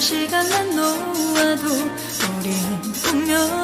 시간만 놓아도 우린 분명